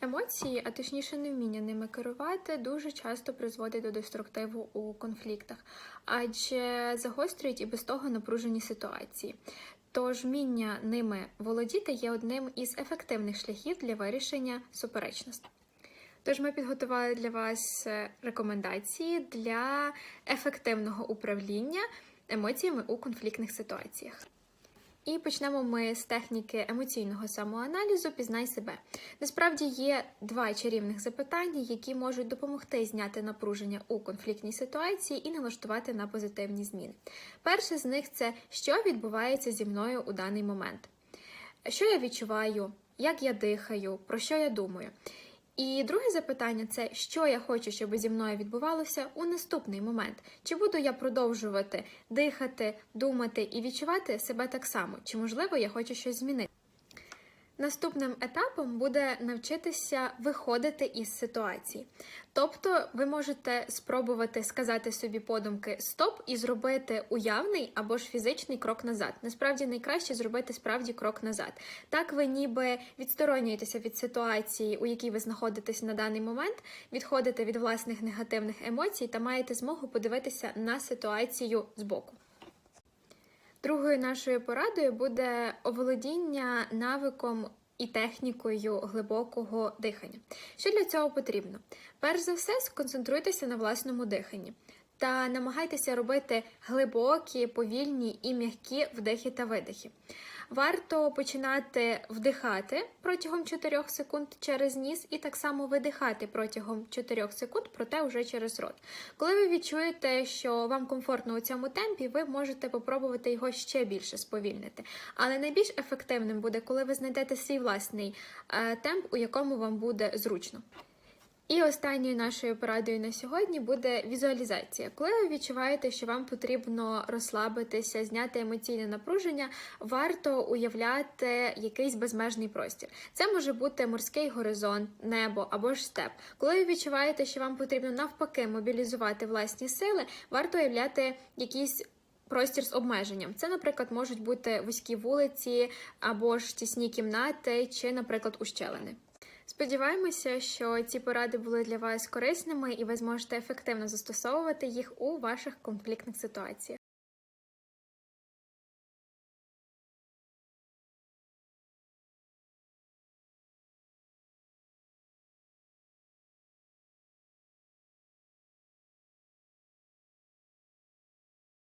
Емоції, а точніше невміння ними керувати, дуже часто призводить до деструктиву у конфліктах, адже загострюють і без того напружені ситуації. Тож вміння ними володіти є одним із ефективних шляхів для вирішення суперечностей. Тож ми підготували для вас е, рекомендації для ефективного управління емоціями у конфліктних ситуаціях. І почнемо ми з техніки емоційного самоаналізу Пізнай себе. Насправді є два чарівних запитання, які можуть допомогти зняти напруження у конфліктній ситуації і налаштувати на позитивні зміни. Перше з них це що відбувається зі мною у даний момент, що я відчуваю, як я дихаю, про що я думаю. І друге запитання це що я хочу, щоб зі мною відбувалося у наступний момент. Чи буду я продовжувати дихати, думати і відчувати себе так само? Чи можливо я хочу щось змінити? Наступним етапом буде навчитися виходити із ситуації. Тобто ви можете спробувати сказати собі подумки стоп і зробити уявний або ж фізичний крок назад. Насправді найкраще зробити справді крок назад. Так ви ніби відсторонюєтеся від ситуації, у якій ви знаходитесь на даний момент, відходите від власних негативних емоцій та маєте змогу подивитися на ситуацію збоку. Другою нашою порадою буде оволодіння навиком і технікою глибокого дихання. Що для цього потрібно? Перш за все, сконцентруйтеся на власному диханні та намагайтеся робити глибокі, повільні і м'які вдихи та видихи. Варто починати вдихати протягом 4 секунд через ніс, і так само видихати протягом 4 секунд, проте вже через рот. Коли ви відчуєте, що вам комфортно у цьому темпі, ви можете попробувати його ще більше сповільнити. Але найбільш ефективним буде, коли ви знайдете свій власний е, темп, у якому вам буде зручно. І останньою нашою порадою на сьогодні буде візуалізація. Коли ви відчуваєте, що вам потрібно розслабитися, зняти емоційне напруження, варто уявляти якийсь безмежний простір. Це може бути морський горизонт, небо або ж степ. Коли ви відчуваєте, що вам потрібно навпаки мобілізувати власні сили, варто уявляти якісь. Простір з обмеженням. Це, наприклад, можуть бути вузькі вулиці або ж тісні кімнати, чи, наприклад, ущелини. Сподіваємося, що ці поради були для вас корисними і ви зможете ефективно застосовувати їх у ваших конфліктних ситуаціях.